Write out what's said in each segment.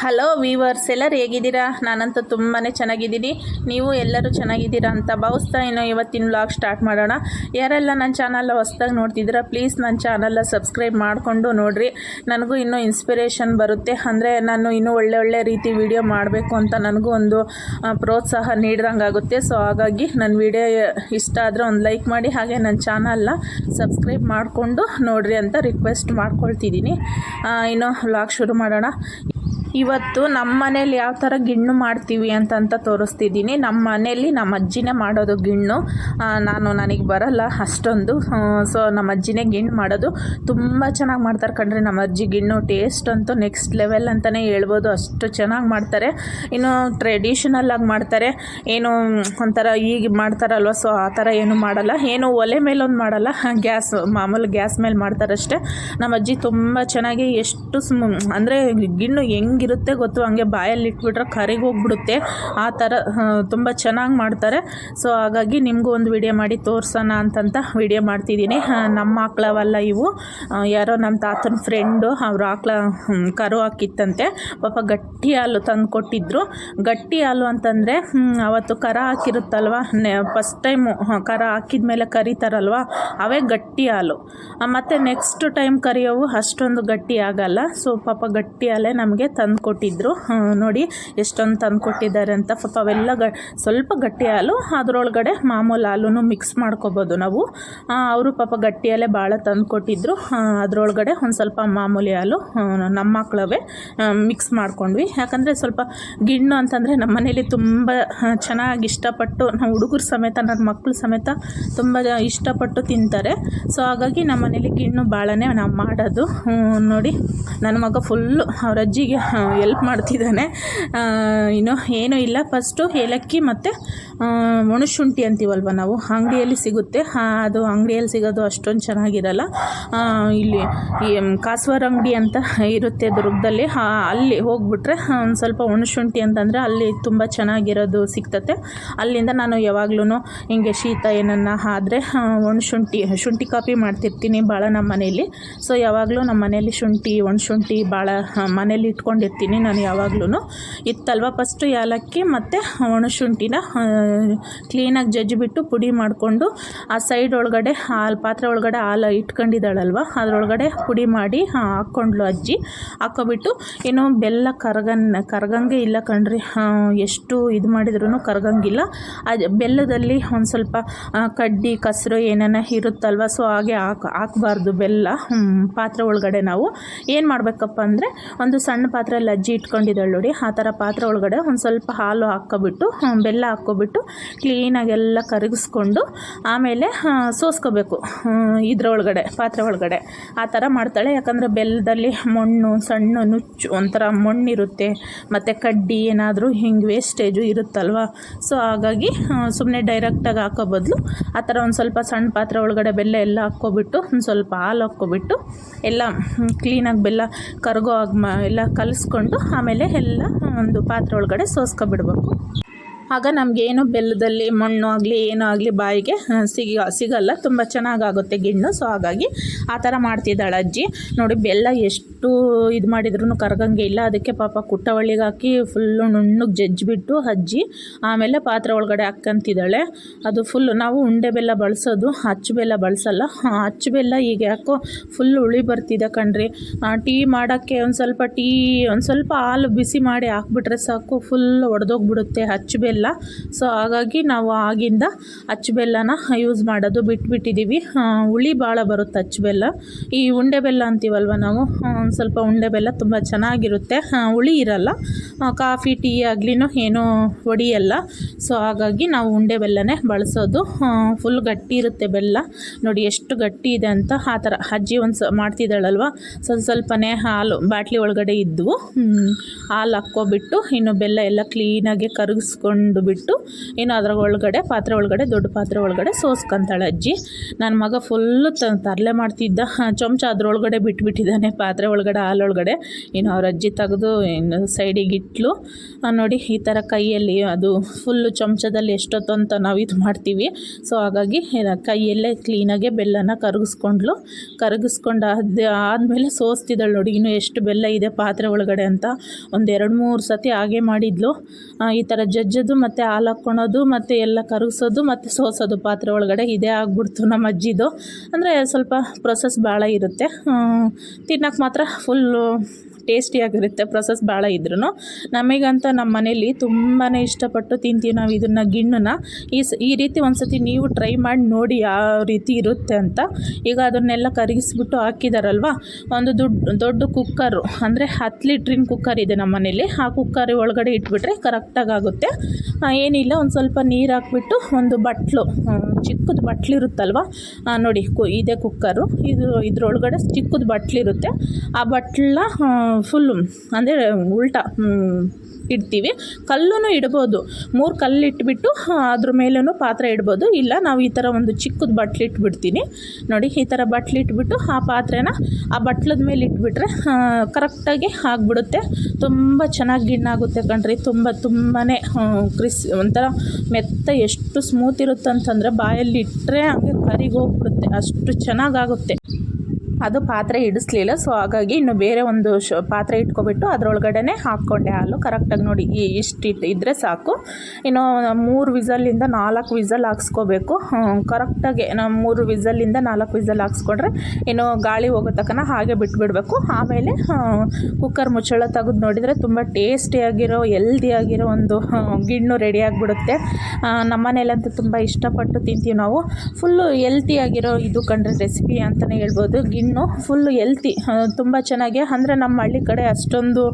Hello viewers ಎಲ್ಲರೂ ಹೇಗಿದ್ದೀರಾ? ನಾನಂತೂ ತುಂಬಾ ಚೆನ್ನಾಗಿದ್ದೀನಿ. ನೀವು ಎಲ್ಲರೂ ಚೆನ್ನಾಗಿದ್ದೀರಾ ಅಂತ ಭಾವಿಸ್ತಾ ಇನ್ನು ಇವತ್ತಿನ ವ್ಲಾಗ್ ಸ್ಟಾರ್ಟ್ ಮಾಡೋಣ. ಯಾರೆಲ್ಲ ನನ್ನ ಚಾನಲ್ ಹೊಸ್ದಾಗಿ ನೋಡ್ತಿದ್ದೀರಾ ಪ್ಲೀಸ್ ನನ್ನ ಚಾನಲ್ನ ಸಬ್ಸ್ಕ್ರೈಬ್ ಮಾಡಿಕೊಂಡು ನೋಡಿರಿ. ನನಗೂ ಇನ್ನೂ ಇನ್ಸ್ಪಿರೇಷನ್ ಬರುತ್ತೆ. ಅಂದರೆ ನಾನು ಇನ್ನೂ ಒಳ್ಳೆ ಒಳ್ಳೆ ರೀತಿ ವಿಡಿಯೋ ಮಾಡಬೇಕು ಅಂತ ನನಗೂ ಒಂದು ಪ್ರೋತ್ಸಾಹ ನೀಡ್ದಂಗೆ ಆಗುತ್ತೆ. ಸೊ ಹಾಗಾಗಿ ನನ್ನ ವಿಡಿಯೋ ಇಷ್ಟ ಆದರೆ ಒಂದು ಲೈಕ್ ಮಾಡಿ, ಹಾಗೆ ನನ್ನ ಚಾನಲ್ನ ಸಬ್ಸ್ಕ್ರೈಬ್ ಮಾಡಿಕೊಂಡು ನೋಡಿರಿ ಅಂತ ರಿಕ್ವೆಸ್ಟ್ ಮಾಡ್ಕೊಳ್ತಿದ್ದೀನಿ. ಇನ್ನು ವ್ಲಾಗ್ ಶುರು ಮಾಡೋಣ. ಇವತ್ತು ನಮ್ಮ ಮನೇಲಿ ಯಾವ ಥರ ಗಿಣ್ಣು ಮಾಡ್ತೀವಿ ಅಂತಂತ ತೋರಿಸ್ತಿದ್ದೀನಿ. ನಮ್ಮ ಮನೇಲಿ ನಮ್ಮ ಅಜ್ಜಿನೇ ಮಾಡೋದು ಗಿಣ್ಣು. ನಾನು ನನಗೆ ಬರಲ್ಲ ಅಷ್ಟೊಂದು. ಸೊ ನಮ್ಮ ಅಜ್ಜಿನೇ ಗಿಣ್ಣು ಮಾಡೋದು. ತುಂಬ ಚೆನ್ನಾಗಿ ಮಾಡ್ತಾರೆ ಕಣ್ರಿ ನಮ್ಮ ಅಜ್ಜಿ ಗಿಣ್ಣು. ಟೇಸ್ಟ್ ಅಂತೂ ನೆಕ್ಸ್ಟ್ ಲೆವೆಲ್ ಅಂತಲೇ ಹೇಳ್ಬೋದು. ಅಷ್ಟು ಚೆನ್ನಾಗಿ ಮಾಡ್ತಾರೆ. ಇನ್ನು ಟ್ರೆಡಿಷನಲ್ ಆಗಿ ಮಾಡ್ತಾರೆ. ಏನು ಒಂಥರ ಈಗ ಮಾಡ್ತಾರಲ್ವ ಸೊ ಆ ಥರ ಏನು ಮಾಡಲ್ಲ. ಏನು ಒಲೆ ಮೇಲೊಂದು ಮಾಡಲ್ಲ. ಗ್ಯಾಸ್, ಮಾಮೂಲು ಗ್ಯಾಸ್ ಮೇಲೆ ಮಾಡ್ತಾರಷ್ಟೇ. ನಮ್ಮ ಅಜ್ಜಿ ತುಂಬ ಚೆನ್ನಾಗಿ ಎಷ್ಟು ಸ್ಮ ಅಂದರೆ ಗಿಣ್ಣು ಹೆಂಗಿರುತ್ತೆ ಗೊತ್ತು? ಹಂಗೆ ಬಾಯಲ್ಲಿ ಇಟ್ಬಿಟ್ರೆ ಕರಿಗೆ ಹೋಗ್ಬಿಡುತ್ತೆ. ಆ ಥರ ತುಂಬ ಚೆನ್ನಾಗಿ ಮಾಡ್ತಾರೆ. ಸೊ, ಹಾಗಾಗಿ ನಿಮಗೂ ಒಂದು ವಿಡಿಯೋ ಮಾಡಿ ತೋರಿಸೋಣ ಅಂತಂತ ವಿಡಿಯೋ ಮಾಡ್ತಿದ್ದೀನಿ. ನಮ್ಮ ಆಕ್ಳವಲ್ಲ ಇವು. ಯಾರೋ ನಮ್ಮ ತಾತನ ಫ್ರೆಂಡು, ಅವ್ರ ಆಕ್ಳ ಕರು ಹಾಕಿತ್ತಂತೆ. ಪಾಪ ಗಟ್ಟಿ ಹಾಲು ತಂದು ಕೊಟ್ಟಿದ್ರು. ಗಟ್ಟಿ ಹಾಲು ಅಂತಂದರೆ ಅವತ್ತು ಕರ ಹಾಕಿರುತ್ತಲ್ವ? ಫಸ್ಟ್ ಟೈಮು ಕರ ಹಾಕಿದ ಮೇಲೆ ಕರಿತಾರಲ್ವ? ಅವೇ ಗಟ್ಟಿ ಹಾಲು. ಮತ್ತೆ ನೆಕ್ಸ್ಟ್ ಟೈಮ್ ಕರಿಯೋವು ಅಷ್ಟೊಂದು ಗಟ್ಟಿ ಆಗಲ್ಲ. ಸೊ, ಪಾಪ ಗಟ್ಟಿ ಹಾಲೇ ನಮಗೆ ತಂದು ಕೊಟ್ಟಿದ್ರು ಕೊಟ್ಟಿದ್ದರು ನೋಡಿ ಎಷ್ಟೊಂದು ತಂದು ಕೊಟ್ಟಿದ್ದಾರೆ ಅಂತ ಪಾಪ ಅವೆಲ್ಲ ಗ, ಸ್ವಲ್ಪ ಗಟ್ಟಿ ಹಾಲು, ಅದರೊಳಗಡೆ ಮಾಮೂಲು ಹಾಲು ಮಿಕ್ಸ್ ಮಾಡ್ಕೋಬೋದು ನಾವು. ಅವರು ಪಾಪ ಗಟ್ಟಿಯಲ್ಲೇ ಭಾಳ ತಂದು ಕೊಟ್ಟಿದ್ರು ಅದರೊಳಗಡೆ ಒಂದು ಸ್ವಲ್ಪ ಮಾಮೂಲಿ ಹಾಲು ನಮ್ಮ ಮಕ್ಕಳವೇ ಮಿಕ್ಸ್ ಮಾಡ್ಕೊಂಡ್ವಿ. ಯಾಕಂದರೆ ಸ್ವಲ್ಪ ಗಿಣ್ಣು ಅಂತಂದರೆ ನಮ್ಮ ಮನೇಲಿ ತುಂಬ ಚೆನ್ನಾಗಿ ಇಷ್ಟಪಟ್ಟು ನಾವು ಹುಡುಗರು ಸಮೇತ ನನ್ನ ಮಕ್ಕಳು ಸಮೇತ ತುಂಬ ಇಷ್ಟಪಟ್ಟು ತಿಂತಾರೆ. ಸೊ, ಹಾಗಾಗಿ ನಮ್ಮ ಮನೇಲಿ ಗಿಣ್ಣು ಭಾಳನೇ ನಾವು ಮಾಡೋದು. ನೋಡಿ ನನ್ನ ಮಗ ಫುಲ್ಲು ಅವ್ರ ಅಜ್ಜಿಗೆ ಎಲ್ಪ್ ಮಾಡ್ತಿದ್ದಾನೆ. ಇನ್ನು ಏನೂ ಇಲ್ಲ. ಫಸ್ಟು ಏಲಕ್ಕಿ ಮತ್ತು ಒಣಶುಂಠಿ ಅಂತೀವಲ್ವ ನಾವು? ಅಂಗಡಿಯಲ್ಲಿ ಸಿಗುತ್ತೆ. ಅದು ಅಂಗಡಿಯಲ್ಲಿ ಸಿಗೋದು ಅಷ್ಟೊಂದು ಚೆನ್ನಾಗಿರಲ್ಲ. ಇಲ್ಲಿ ಕಾಸ್ವಾರ ಅಂಗಡಿ ಅಂತ ಇರುತ್ತೆ ದುರ್ಗದಲ್ಲಿ ಅಲ್ಲಿ ಹೋಗ್ಬಿಟ್ರೆ ಒಂದು ಸ್ವಲ್ಪ ಒಣಶುಂಠಿ ಅಂತಂದರೆ ಅಲ್ಲಿ ತುಂಬ ಚೆನ್ನಾಗಿರೋದು ಸಿಗ್ತತೆ. ಅಲ್ಲಿಂದ ನಾನು ಯಾವಾಗ್ಲೂ ಹಿಂಗೆ ಶೀತ ಏನನ್ನ ಆದರೆ ಒಣಶುಂಠಿ ಶುಂಠಿ ಕಾಫಿ ಮಾಡ್ತಿರ್ತೀನಿ ಭಾಳ ನಮ್ಮ ಮನೇಲಿ. ಸೊ ಯಾವಾಗಲೂ ನಮ್ಮ ಮನೇಲಿ ಶುಂಠಿ ಒಣಶುಂಠಿ ಭಾಳ ಮನೇಲಿ ಇಟ್ಕೊಂಡಿರ್ತೀನಿ ನಾನು ಯಾವಾಗ್ಲೂ ಇತ್ತಲ್ವ ಫಸ್ಟು ಏಲಕ್ಕಿ ಮತ್ತು ಒಣಶುಂಠಿನ ಕ್ಲೀನಾಗಿ ಜಜ್ಜಿಬಿಟ್ಟು ಪುಡಿ ಮಾಡಿಕೊಂಡು ಆ ಸೈಡ್ ಒಳಗಡೆ ಹಾಲು, ಪಾತ್ರೆ ಒಳಗಡೆ ಹಾಲು ಇಟ್ಕೊಂಡಿದ್ದಾಳಲ್ವ? ಅದರೊಳಗಡೆ ಪುಡಿ ಮಾಡಿ ಹಾಕ್ಕೊಂಡ್ಲು ಅಜ್ಜಿ. ಹಾಕ್ಕೊಬಿಟ್ಟು ಏನೋ ಬೆಲ್ಲ ಕರಗನ್, ಕರಗಂಗೆ ಇಲ್ಲ ಕಣ್ರಿ. ಎಷ್ಟು ಇದು ಮಾಡಿದ್ರೂ ಕರಗಂಗಿಲ್ಲ. ಅದು ಬೆಲ್ಲದಲ್ಲಿ ಒಂದು ಸ್ವಲ್ಪ ಕಡ್ಡಿ, ಕಸರು ಏನಾನ ಇರುತ್ತಲ್ವ? ಸೊ, ಹಾಗೆ ಹಾಕ್, ಹಾಕಬಾರ್ದು ಬೆಲ್ಲ. ಪಾತ್ರೆ ಒಳಗಡೆ ನಾವು. ಏನು ಮಾಡಬೇಕಪ್ಪ ಅಂದರೆ, ಒಂದು ಸಣ್ಣ ಪಾತ್ರೆಯಲ್ಲಿ ಅಜ್ಜಿ ಇಟ್ಕೊಂಡಿದ್ದಾಳು ನೋಡಿ, ಆ ಥರ ಪಾತ್ರೆ ಒಳಗಡೆ ಒಂದು ಸ್ವಲ್ಪ ಹಾಲು ಹಾಕ್ಕೊಬಿಟ್ಟು ಬೆಲ್ಲ ಹಾಕ್ಕೊಬಿಟ್ಟು ಕ್ಲೀನಾಗೆಲ್ಲ ಕರಗಿಸ್ಕೊಂಡು ಆಮೇಲೆ ಸೋಸ್ಕೋಬೇಕು ಇದರೊಳಗಡೆ, ಪಾತ್ರೆ ಒಳಗಡೆ. ಆ ಥರ ಮಾಡ್ತಾಳೆ. ಯಾಕಂದರೆ ಬೆಲ್ಲದಲ್ಲಿ ಮಣ್ಣು, ಸಣ್ಣ ನುಚ್ಚು, ಒಂಥರ ಮಣ್ಣಿರುತ್ತೆ. ಮತ್ತು ಕಡ್ಡಿ ಏನಾದರೂ ಹಿಂಗೆ ವೇಸ್ಟೇಜು ಇರುತ್ತಲ್ವ? ಸೊ ಹಾಗಾಗಿ ಸುಮ್ಮನೆ ಡೈರೆಕ್ಟಾಗಿ ಹಾಕೋ ಬದಲು ಆ ಥರ ಒಂದು ಸ್ವಲ್ಪ ಸಣ್ಣ ಪಾತ್ರೆ ಒಳಗಡೆ ಬೆಲ್ಲ ಎಲ್ಲ ಹಾಕ್ಕೊಬಿಟ್ಟು, ಒಂದು ಸ್ವಲ್ಪ ಹಾಲು ಹಾಕ್ಕೊಬಿಟ್ಟು, ಎಲ್ಲ ಕ್ಲೀನಾಗಿ ಬೆಲ್ಲ ಕರಗೋ ಆಗ ಎಲ್ಲ ಕಲಿಸ್ಕೊಂಡು ಆಮೇಲೆ ಎಲ್ಲ ಒಂದು ಪಾತ್ರೆ ಒಳಗಡೆ ಸೋಸ್ಕೊಬಿಡ್ಬೇಕು. ಆಗ ನಮಗೇನು ಬೆಲ್ಲದಲ್ಲಿ ಮಣ್ಣು ಆಗಲಿ, ಏನೂ ಆಗಲಿ ಬಾಯಿಗೆ ಸಿಗ, ಸಿಗಲ್ಲ. ತುಂಬ ಚೆನ್ನಾಗಾಗುತ್ತೆ ಗಿಣ್ಣು. ಸೊ ಹಾಗಾಗಿ ಆ ಥರ ಮಾಡ್ತಿದ್ದಾಳೆ ಅಜ್ಜಿ. ನೋಡಿ, ಬೆಲ್ಲ ಎಷ್ಟು ಇದು ಮಾಡಿದ್ರು ಕರಗಂಗೆ ಇಲ್ಲ. ಅದಕ್ಕೆ ಪಾಪ ಕುಟ್ಟವಳ್ಳಿಗೆ ಹಾಕಿ ಫುಲ್ಲು ನುಣ್ಣಗೆ ಜಜ್ಜಿಬಿಟ್ಟು ಹಜ್ಜಿ ಆಮೇಲೆ ಪಾತ್ರೆ ಒಳಗಡೆ ಹಾಕ್ಕಂತಿದ್ದಾಳೆ ಅದು ಫುಲ್ ನಾವು ಉಂಡೆ ಬೆಲ್ಲ ಬಳಸೋದು ಅಚ್ಚು ಬೆಲ್ಲ ಬಳಸಲ್ಲ. ಅಚ್ಚು ಬೆಲ್ಲ ಈಗ ಯಾಕೋ ಫುಲ್ ಹುಳಿ ಬರ್ತಿದೆ ಕಣ್ರಿ. ಟೀ ಮಾಡೋಕ್ಕೆ ಒಂದು ಸ್ವಲ್ಪ ಟೀ, ಒಂದು ಸ್ವಲ್ಪ ಹಾಲು ಬಿಸಿ ಮಾಡಿ ಹಾಕ್ಬಿಟ್ರೆ ಸಾಕು ಫುಲ್ ಒಡೆದೋಗ್ಬಿಡುತ್ತೆ ಅಚ್ಚು ಬೆಲ್ಲ. ಸೊ ಹಾಗಾಗಿ ನಾವು ಆಗಿಂದ ಅಚ್ಚು ಬೆಲ್ಲನ ಯೂಸ್ ಮಾಡೋದು ಬಿಟ್ಬಿಟ್ಟಿದ್ದೀವಿ ಹುಳಿ ಭಾಳ ಬರುತ್ತೆ ಅಚ್ಚು ಬೆಲ್ಲ. ಈ ಉಂಡೆ ಬೆಲ್ಲ ಅಂತೀವಲ್ವ ನಾವು? ಒಂದು ಸ್ವಲ್ಪ ಉಂಡೆ ಬೆಲ್ಲ ತುಂಬ ಚೆನ್ನಾಗಿರುತ್ತೆ. ಹುಳಿ ಇರಲ್ಲ. ಕಾಫಿ, ಟೀ ಆಗಲಿನೂ ಏನೂ ಒಡಿಯಲ್ಲ. ಸೊ ಹಾಗಾಗಿ ನಾವು ಉಂಡೆ ಬೆಲ್ಲನೇ ಬಳಸೋದು. ಫುಲ್ ಗಟ್ಟಿ ಇರುತ್ತೆ ಬೆಲ್ಲ. ನೋಡಿ, ಎಷ್ಟು ಗಟ್ಟಿ ಇದೆ ಅಂತ ಆ ಥರ. ಅಜ್ಜಿ ಒಂದು ಸ ಮಾಡ್ತಿದ್ದಾಳಲ್ವ? ಸ್ವಲ್ಪ ಸ್ವಲ್ಪನೇ ಹಾಲು ಬಾಟ್ಲಿ ಒಳಗಡೆ ಇದ್ದವು ಹಾಲು ಹಾಕ್ಕೊಬಿಟ್ಟು, ಇನ್ನು ಬೆಲ್ಲ ಎಲ್ಲ ಕ್ಲೀನಾಗಿ ಕರಗಿಸ್ಕೊಂಡು ಬಿಟ್ಟು, ಇನ್ನು ಅದ್ರ ಒಳಗಡೆ, ಪಾತ್ರೆ ಒಳಗಡೆ, ದೊಡ್ಡ ಪಾತ್ರೆ ಒಳಗಡೆ ಸೋಸ್ಕೊಂತಾಳೆ ಅಜ್ಜಿ. ನನ್ನ ಮಗ ಫುಲ್ಲು ತರಲೆ ಮಾಡ್ತಿದ್ದ. ಚಮಚ ಅದರೊಳಗಡೆ ಬಿಟ್ಬಿಟ್ಟಿದ್ದಾನೆ ಪಾತ್ರೆ ಒಳಗಡೆ. ಒಳಗಡೆ ಹಾಲೊಳಗಡೆ ಇನ್ನು ಅವ್ರ ಅಜ್ಜಿ ತೆಗೆದು ಇನ್ನು ಸೈಡಿಗೆ ಇಟ್ಲು. ನೋಡಿ ಈ ಥರ ಕೈಯಲ್ಲಿ ಅದು ಫುಲ್ಲು ಚಮಚದಲ್ಲಿ ಎಷ್ಟೊತ್ತು ಅಂತ ನಾವು ಇದು ಮಾಡ್ತೀವಿ. ಸೊ ಹಾಗಾಗಿ ಕೈಯಲ್ಲೇ ಕ್ಲೀನಾಗೆ ಬೆಲ್ಲನ ಕರಗಿಸ್ಕೊಂಡ್ಲು. ಕರಗಿಸ್ಕೊಂಡು ಅದು ಆದಮೇಲೆ ಸೋಸ್ತಿದ್ದಾಳೆ ನೋಡಿ, ಇನ್ನು ಎಷ್ಟು ಬೆಲ್ಲ ಇದೆ ಪಾತ್ರೆ ಒಳಗಡೆ ಅಂತ. ಒಂದು ಎರಡು ಮೂರು ಸತಿ ಹಾಗೆ ಮಾಡಿದ್ಲು. ಈ ಥರ ಜಜ್ಜೋದು ಮತ್ತು ಹಾಲು ಹಾಕ್ಕೊಳೋದು ಮತ್ತು ಎಲ್ಲ ಕರಗಿಸೋದು ಮತ್ತು ಸೋಸೋದು ಪಾತ್ರೆ ಒಳಗಡೆ. ಇದೇ ಆಗ್ಬಿಡ್ತು ನಮ್ಮ ಅಜ್ಜಿದು. ಅಂದರೆ ಸ್ವಲ್ಪ ಪ್ರೊಸೆಸ್ ಭಾಳ ಇರುತ್ತೆ. ತಿನ್ನೋಕೆ ಮಾತ್ರ ಫುಲ್ಲು ಟೇಸ್ಟಿಯಾಗಿರುತ್ತೆ ಪ್ರೊಸೆಸ್ ಭಾಳ ಇದ್ರೂ ನಮಗಂತ ನಮ್ಮ ಮನೇಲಿ ತುಂಬಾ ಇಷ್ಟಪಟ್ಟು ತಿಂತೀವಿ ನಾವು ಇದನ್ನು ಗಿಣ್ಣನ. ಈ ಈ ರೀತಿ ಒಂದ್ಸತಿ ನೀವು ಟ್ರೈ ಮಾಡಿ ನೋಡಿ ಯಾವ ರೀತಿ ಇರುತ್ತೆ ಅಂತ. ಈಗ ಅದನ್ನೆಲ್ಲ ಕರಗಿಸ್ಬಿಟ್ಟು ಹಾಕಿದಾರಲ್ವ? ಒಂದು ದೊಡ್ಡ ದೊಡ್ಡ ಕುಕ್ಕರು ಅಂದರೆ ಹತ್ತು ಲೀಟ್ರಿನ ಕುಕ್ಕರ್ ಇದೆ ನಮ್ಮ ಮನೇಲಿ ಆ ಕುಕ್ಕರ್ ಒಳಗಡೆ ಇಟ್ಬಿಟ್ರೆ ಕರೆಕ್ಟಾಗಿ ಆಗುತ್ತೆ. ಏನಿಲ್ಲ, ಒಂದು ಸ್ವಲ್ಪ ನೀರು ಹಾಕ್ಬಿಟ್ಟು ಒಂದು ಬಟ್ಲು ಚಿಕ್ಕದು ಬಟ್ಲಿರುತ್ತಲ್ವ ನೋಡಿ, ಕು, ಇದೇ ಕುಕ್ಕರು ಇದು, ಇದರೊಳಗಡೆ ಚಿಕ್ಕದು ಬಟ್ಲಿರುತ್ತೆ ಆ ಬಟ್ಲನ್ನ ಫುಲ್ಲು ಅಂದರೆ ಉಲ್ಟಾ ಇಡ್ತೀವಿ. ಕಲ್ಲೂ ಇಡ್ಬೋದು. ಮೂರು ಕಲ್ಲು ಇಟ್ಬಿಟ್ಟು ಅದ್ರ ಮೇಲೂ ಪಾತ್ರೆ ಇಡ್ಬೋದು. ಇಲ್ಲ, ನಾವು ಈ ಥರ ಒಂದು ಚಿಕ್ಕದ ಬಟ್ಲು ಇಟ್ಬಿಡ್ತೀನಿ. ನೋಡಿ, ಈ ಥರ ಬಟ್ಲು ಇಟ್ಬಿಟ್ಟು, ಆ ಪಾತ್ರೆನ ಆ ಬಟ್ಲದ ಮೇಲೆ ಇಟ್ಬಿಟ್ರೆ ಕರೆಕ್ಟಾಗಿ ಆಗಿಬಿಡುತ್ತೆ. ತುಂಬ ಚೆನ್ನಾಗಿ ಗಿಣ್ಣಾಗುತ್ತೆ ಕಣ್ರಿ. ತುಂಬ ತುಂಬಾ ಕ್ರಿಸ್, ಒಂಥರ ಮೆತ್ತ, ಎಷ್ಟು ಸ್ಮೂತ್ ಇರುತ್ತೆ ಅಂತಂದರೆ ಬಾಯಲ್ಲಿ ಇಟ್ಟರೆ ಹಂಗೆ ಕರಿಗೆ ಹೋಗ್ಬಿಡುತ್ತೆ ಅಷ್ಟು ಚೆನ್ನಾಗಾಗುತ್ತೆ ಅದು ಪಾತ್ರೆ ಹಿಡಿಸ್ಲಿಲ್ಲ ಸೊ ಹಾಗಾಗಿ ಇನ್ನು ಬೇರೆ ಒಂದು ಶ ಪಾತ್ರೆ ಇಟ್ಕೊಬಿಟ್ಟು ಅದರೊಳಗಡೆ ಹಾಕ್ಕೊಂಡೆ ಹಾಲು. ಕರೆಕ್ಟಾಗಿ ನೋಡಿ ಇಷ್ಟು ಇಟ್ಟು ಇದ್ದರೆ ಸಾಕು. ಇನ್ನು ಮೂರು ವಿಸಲ್ಲಿಂದ ನಾಲ್ಕು ವಿಸಲ್ ಹಾಕ್ಸ್ಕೋಬೇಕು. ಕರೆಕ್ಟಾಗಿ ನಾವು ಮೂರು ವಿಸಲ್ಲಿಂದ ನಾಲ್ಕು ವಿಸಲ್ ಹಾಕ್ಸ್ಕೊಂಡ್ರೆ ಇನ್ನು ಗಾಳಿ ಹೋಗೋ ತಕ್ಕನ ಹಾಗೆ ಬಿಟ್ಬಿಡಬೇಕು. ಆಮೇಲೆ ಕುಕ್ಕರ್ ಮುಚ್ಚಳ ತೆಗೆದು ನೋಡಿದರೆ ತುಂಬ ಟೇಸ್ಟಿಯಾಗಿರೋ ಹೆಲ್ದಿಯಾಗಿರೋ ಒಂದು ಗಿಣ್ಣು ರೆಡಿ ಆಗಿಬಿಡುತ್ತೆ. ನಮ್ಮನೇಲಂತೂ ತುಂಬ ಇಷ್ಟಪಟ್ಟು ತಿಂತೀವಿ ನಾವು. ಫುಲ್ಲು ಹೆಲ್ತಿಯಾಗಿರೋ ಇದು ಕಂಡ್ರೆ ರೆಸಿಪಿ ಅಂತಲೇ ಹೇಳ್ಬೋದು. ಗಿಣ್ಣು ಫುಲ್ಲು ಹೆಲ್ತಿ ತುಂಬ ಚೆನ್ನಾಗಿ. ಅಂದರೆ ನಮ್ಮ ಹಳ್ಳಿ ಕಡೆ ಅಷ್ಟೊಂದು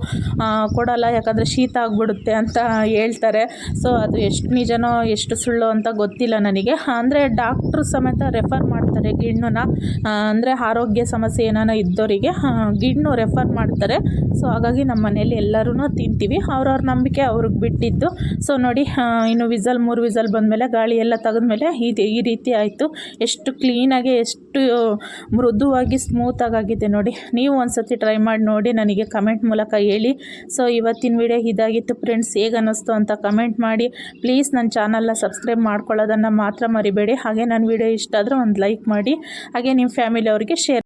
ಕೊಡಲ್ಲ, ಯಾಕಂದರೆ ಶೀತ ಆಗಿಬಿಡುತ್ತೆ ಅಂತ ಹೇಳ್ತಾರೆ. ಸೊ ಅದು ಎಷ್ಟು ನಿಜನೋ, ಎಷ್ಟು ಸುಳ್ಳು ಅಂತ ಗೊತ್ತಿಲ್ಲ ನನಗೆ. ಅಂದರೆ ಡಾಕ್ಟ್ರು ಸಮೇತ ರೆಫರ್ ಮಾಡ್ತಾರೆ ಗಿಣ್ಣನ. ಅಂದರೆ ಆರೋಗ್ಯ ಸಮಸ್ಯೆ ಏನಾನ ಇದ್ದವರಿಗೆ ಗಿಣ್ಣು ರೆಫರ್ ಮಾಡ್ತಾರೆ. ಸೊ ಹಾಗಾಗಿ ನಮ್ಮ ಮನೇಲಿ ಎಲ್ಲರೂ ತಿಂತೀವಿ. ಅವ್ರವ್ರ ನಂಬಿಕೆ ಅವ್ರಿಗೆ ಬಿಟ್ಟಿದ್ದು. ಸೊ ನೋಡಿ ಇನ್ನು ವಿಸಲ್, ಮೂರು ವಿಸಲ್ ಬಂದಮೇಲೆ ಗಾಳಿ ಎಲ್ಲ ತೆಗೆದ್ಮೇಲೆ ಇದು ಈ ರೀತಿ ಆಯಿತು. ಎಷ್ಟು ಕ್ಲೀನಾಗಿ ಎಷ್ಟು ಮೃದುವಾಗಿ ಸ್ಮೂತಾಗಿ ಆಗಿದೆ ನೋಡಿ. ನೀವು ಒಂದ್ಸತಿ ಟ್ರೈ ಮಾಡಿ ನೋಡಿ, ನನಗೆ ಕಮೆಂಟ್ ಮೂಲಕ ಹೇಳಿ. ಸೊ ಇವತ್ತಿನ ವಿಡಿಯೋ ಇದಾಗಿತ್ತು ಫ್ರೆಂಡ್ಸ್ ಹೇಗೆ ಅನ್ನಿಸ್ತು ಅಂತ ಕಮೆಂಟ್ ಮಾಡಿ. ಪ್ಲೀಸ್ ನನ್ನ ಚಾನಲ್ನ ಸಬ್ಸ್ಕ್ರೈಬ್ ಮಾಡ್ಕೊಳ್ಳೋದನ್ನು ಮಾತ್ರ ಮರಿಬೇಡಿ. ಹಾಗೆ ನನ್ನ ವಿಡಿಯೋ ಇಷ್ಟ ಆದರೆ ಒಂದು ಲೈಕ್ ಮಾಡಿ. ಹಾಗೆ ನಿಮ್ಮ ಫ್ಯಾಮಿಲಿ ಅವರಿಗೆ ಶೇರ್